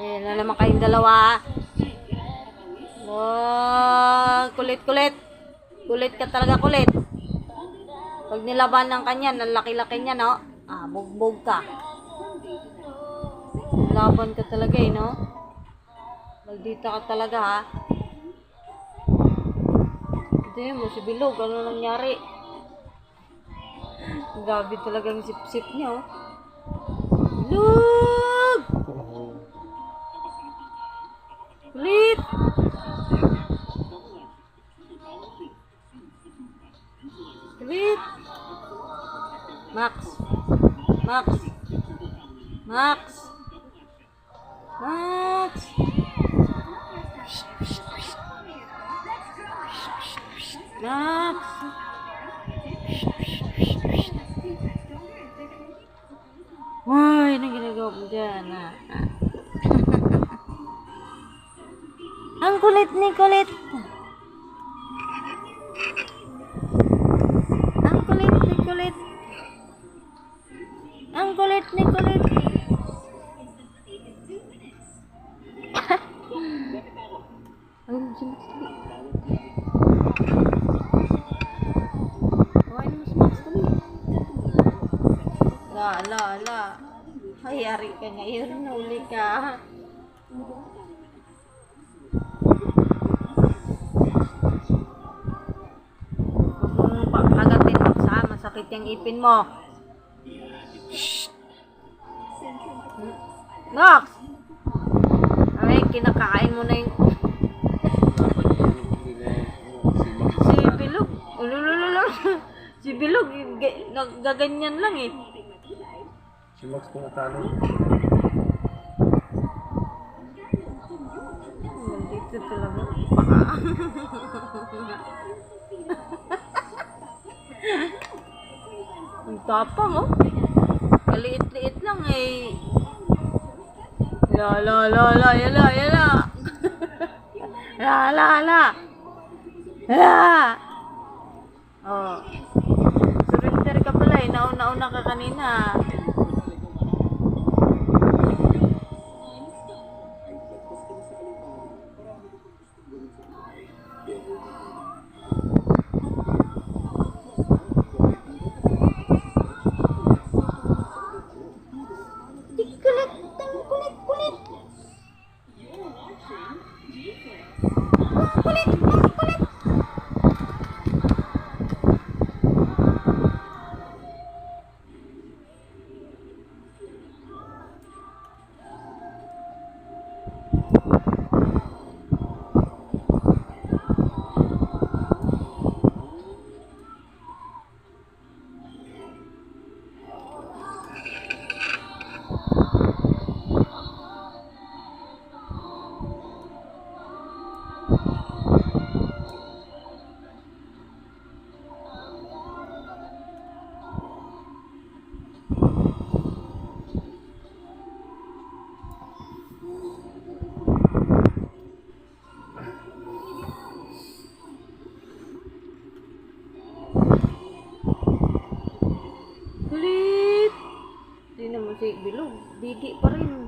Eh, na naman kayong dalawa. Wow, kulit, kulit. Kulit ka talaga, kulit. Pag nilaban ng kanya, ang laki-laki niya, no? Ah, bugbog ka. Laban ka talaga, eh, no? Maldita ka talaga, ha? Hindi mo, si Bilog, ano nangyari? Grabe talagang sip-sip niya, oh. Bilog! Kulit! Kulit! Max! Max! Max! Max! Max! Uy, anong ginagawa mo dyan, ah? Ang kulit ni kulit. Ang kulit ni kulit. Ang kulit ni kulit. Ayun, sino sino? Kawain mo si Max kami. La, la, la. Hayari ka ngayon, nuli ka. Yung ipin mo. Max! Ay, kinakain mo na yung... si Bilog. Ululululu. si Bilog, ga- ga- gaganyan lang eh. Si Max tumatalo. Maldito talaga. Baka. Ang tapang oh. Kaliit-liit lang eh. La la la la yala yala. la la la. La. Oh. Surrender ka pala eh. Nauna-una ka kanina. Kulit, Ang kulit, ang naman si Bilog. Didi pa rin.